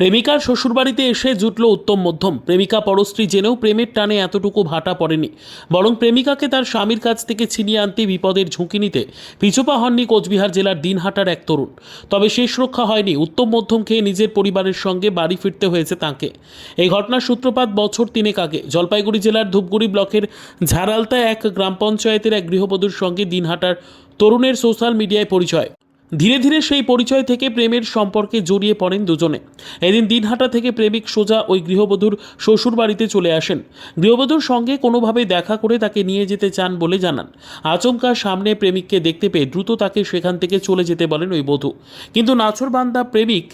প্রেমিকার শ্বশুরবাড়িতে এসে জুটল উত্তম মধ্যম। প্রেমিকা পরস্ত্রী জেনেও প্রেমের টানে এতটুকু ভাটা পড়েনি। বরং প্রেমিকাকে তার স্বামীর কাছ থেকে ছিনিয়ে আনতে বিপদের ঝুঁকি নিতে পিছুপা হননি কোচবিহার জেলার দিনহাটার এক তরুণ। তবে শেষ রক্ষা হয়নি। উত্তম মধ্যম খেয়ে নিজের পরিবারের সঙ্গে বাড়ি ফিরতে হয়েছে তাঁকে। এই ঘটনার সূত্রপাত বছর তিনেক আগে। জলপাইগুড়ি জেলার ধূপগুড়ি ব্লকের ঝাড়ালতায় এক গ্রাম পঞ্চায়েতের এক গৃহবধূর সঙ্গে দিনহাটার তরুণের সোশ্যাল মিডিয়ায় পরিচয়। ধীরে ধীরে সেই পরিচয় থেকে প্রেমের সম্পর্কে জড়িয়ে পড়েন দুজনে। এদিন দিনহাটা থেকে প্রেমিক সোজা ওই গৃহবধূর শ্বশুর বাড়িতে চলে আসেন। গৃহবধূর সঙ্গে কোনোভাবে দেখা করে তাকে নিয়ে যেতে চান বলে জানান। আচমকা সামনে প্রেমিককে দেখতে পেয়ে দ্রুত তাকে সেখান থেকে চলে যেতে বলেন ওই বধূ। কিন্তু নাছরবান্দা প্রেমিক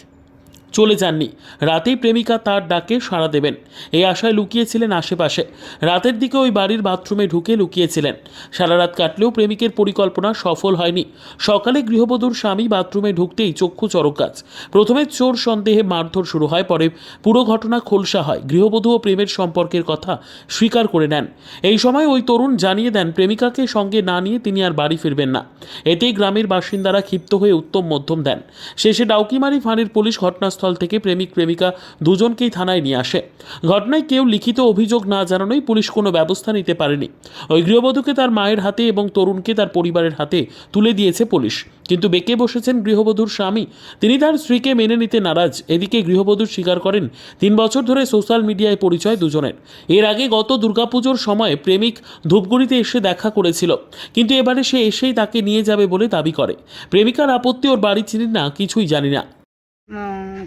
চলে যাননি। রাতেই প্রেমিকা তার ডাকে সাড়া দেবেন। এই আশায় লুকিয়েছিলেন আশেপাশে। রাতের দিকে ওই বাড়ির বাথরুমে ঢুকে লুকিয়েছিলেন। সারা রাত কাটলেও প্রেমিকের পরিকল্পনা সফল হয়নি। সকালে গৃহবধূর স্বামী বাথরুমে ঢুকতেই চক্ষু চরক গাছ প্রথমে চোর সন্দেহে মারধর শুরু হয়, পরে পুরো ঘটনা খোলসা হয়। গৃহবধূ ও প্রেমের সম্পর্কের কথা স্বীকার করে নেন। এই সময় ওই তরুণ জানিয়ে দেন, প্রেমিকাকে সঙ্গে না নিয়ে তিনি আর বাড়ি ফিরবেন না। এতেই গ্রামের বাসিন্দারা ক্ষিপ্ত হয়ে উত্তম মধ্যম দেন। শেষে ডাউকিমারি ফাঁড়ির পুলিশ ঘটনাস্থল থেকে প্রেমিক প্রেমিকা দুজনকেই থানায় নিয়ে আসে। ঘটনায় কেউ লিখিত অভিযোগ না জানানোই পুলিশ কোনো ব্যবস্থা নিতে পারেনি। ওই গৃহবধূকে তার মায়ের হাতে এবং তরুণকে তার পরিবারের হাতে তুলে দিয়েছে পুলিশ। কিন্তু বেঁকে বসেছেন গৃহবধূর স্বামী। তিনি তার স্ত্রীকে মেনে নিতে নারাজ। এদিকে গৃহবধূর স্বীকার করেন, তিন বছর ধরে সোশ্যাল মিডিয়ায় পরিচয় দুজনের। এর আগে গত দুর্গাপুজোর সময় প্রেমিক ধূপগুড়িতে এসে দেখা করেছিল। কিন্তু এবারে সে এসেই তাকে নিয়ে যাবে বলে দাবি করে। প্রেমিকার আপত্তি ওর বাড়ি চিনি না, কিছুই জানি না।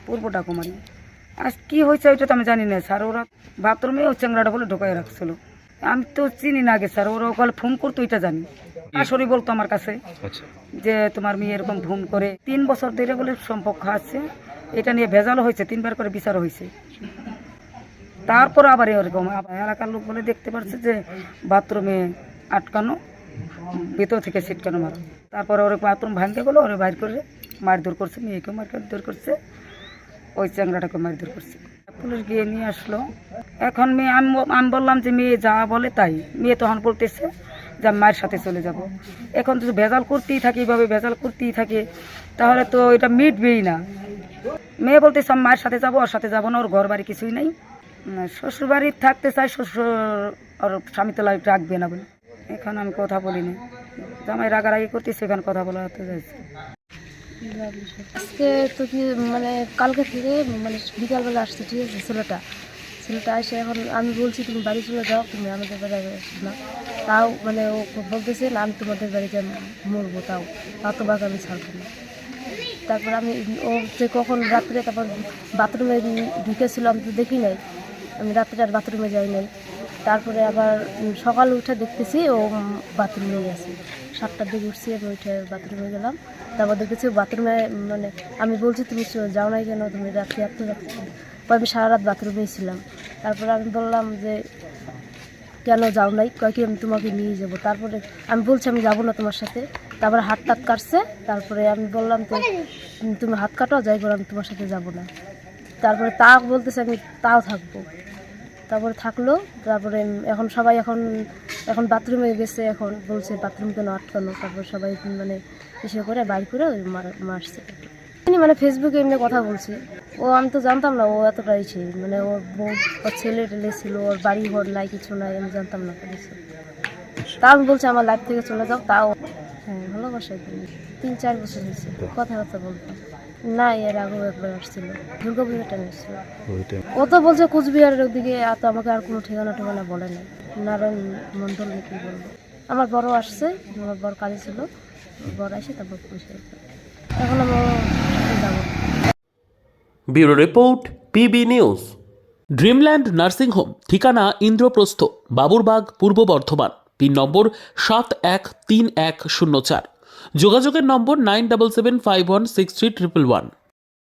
পূর্বটা কুমারী। আজ কি হয়েছে ওইটা তো আমি জানি না স্যার ওরা বাথরুমে ওই চ্যাংড়াটা বলে ঢোকাই রাখছিল। আমি তো চিনি না আগে স্যার ওরা ওখানে ফোন করতো ওইটা জানি। আসরি বলতো আমার কাছে আচ্ছা। যে তোমার মেয়ে এরকম ফোন করে তিন বছর ধরে বলে সম্পর্ক আছে এটা নিয়ে ভেজালও হয়েছে তিনবার করে বিচার হয়েছে। তারপর আবার এরকম এলাকার লোক বলে দেখতে পারছে যে বাথরুমে আটকানো ভেতর থেকে ছিটকানো মারা। তারপরে ওর বাথরুম ভাঙতে গেলো ওরে বাইর করে মারধর করছে, মেয়েকেও মারধর করছে, ওই চ্যাংড়াটাকে মারধর করছে। পুলিশ গিয়ে নিয়ে আসলো। এখন মেয়ে আমি আমি বললাম যে মেয়ে যা বলে তাই। মেয়ে তখন বলতেছে যে আমি মায়ের সাথে চলে যাব। এখন যদি ভেজাল করতেই থাকে, এইভাবে ভেজাল করতেই থাকে, তাহলে তো এটা মিটবেই না। মেয়ে বলতেছে, আমি মায়ের সাথে যাব, ওর সাথে যাব না, ওর ঘর বাড়ি কিছুই নেই। শ্বশুর বাড়ি থাকতে চাই, শ্বশুর ওর স্বামী তো লাইফ রাখবে না বলে। এখন আমি কথা বলিনি। জামাই রাগারাগি করতেছে, এখানে কথা বলা হতে যাচ্ছে। আজকে তো কি মানে কালকে থেকে মানে বিকালবেলা আসছে, ঠিক আছে, ছেলেটা। ছেলেটা এসে এখন আমি বলছি, তুমি বাড়ি চলে যাও, তুমি আমাদের বাড়ি আসো। না, তাও মানে ও বলতেছে, না, আমি তোমাদের বাড়িতে মরবো তাও তোমাকে আমি ছাড়বো না। তারপর আমি, ও যে কখন রাত্রে তারপর বাথরুমে ঢুকেছিল, আমি তো দেখি নাই। আমি রাত্রে আর বাথরুমে যাই নাই। তারপরে আবার সকালে উঠে দেখতেছি, ও বাথরুমে গেছে। সাতটার দিকে উঠছি আমি উঠে বাথরুমে গেলাম। তারপর দেখতেছি ও বাথরুমে মানে আমি বলছি, তুমি যাও নাই কেন? তুমি রাত্রে এত রাত্রে আমি সারা রাত বাথরুমেই ছিলাম। তারপরে আমি বললাম যে, কেন যাও নাই? কয় কি, আমি তোমাকে নিয়ে যাব। তারপরে আমি বলছি, আমি যাব না তোমার সাথে। তারপরে হাত টাত কাটছে। তারপরে আমি বললাম তো তুমি হাত কাটো যাই করে, আমি তোমার সাথে যাব না। তারপরে তা বলতেছে, আমি তাও থাকব। তারপরে থাকল। তারপরে এখন সবাই এখন এখন বাথরুমে গেছে এখন বলছে বাথরুম কেন আটকানো? তারপর সবাই মানে এসে করে বাইর করে ওই মার- মারছে। মানে ফেসবুকে এমনি কথা বলছে। ও আমি তো জানতাম না ও এতটাই ছিল মানে ওর বউ ওর ছেলে টেলে ছিল ওর বাড়ি ঘর নাই কিছু নাই আমি জানতাম না করেছে তাও আমি বলছি আমার লাইফ থেকে চলে যাও। তাও হ্যাঁ ভালোবাসাই করি তিন চার বছর হয়েছে কথাবার্তা বলতাম না এর আগেও একবার আসছিল। দুর্গা পুজোর টাইমে এসেছিল। ও তো বলছে কুচবিহারের ওদিকে আর তো আমাকে আর কোনো ঠিকানা ঠিকানা বলে নাই। নারায়ণ মণ্ডল কি বলব? আমার বড় আসছে আমার বড় কাজে ছিল। বড় আসে তারপর পুলিশে এখন আমি ওর bureau report PB news. Dreamland nursing home ঠিকানা ইন্দ্রপ্রস্থ বাবুরবাগ পূর্ব বর্ধমান পিন নম্বর সাত এক তিন এক শূন্য চার। যোগাযোগের number nine double seven five one six three triple one.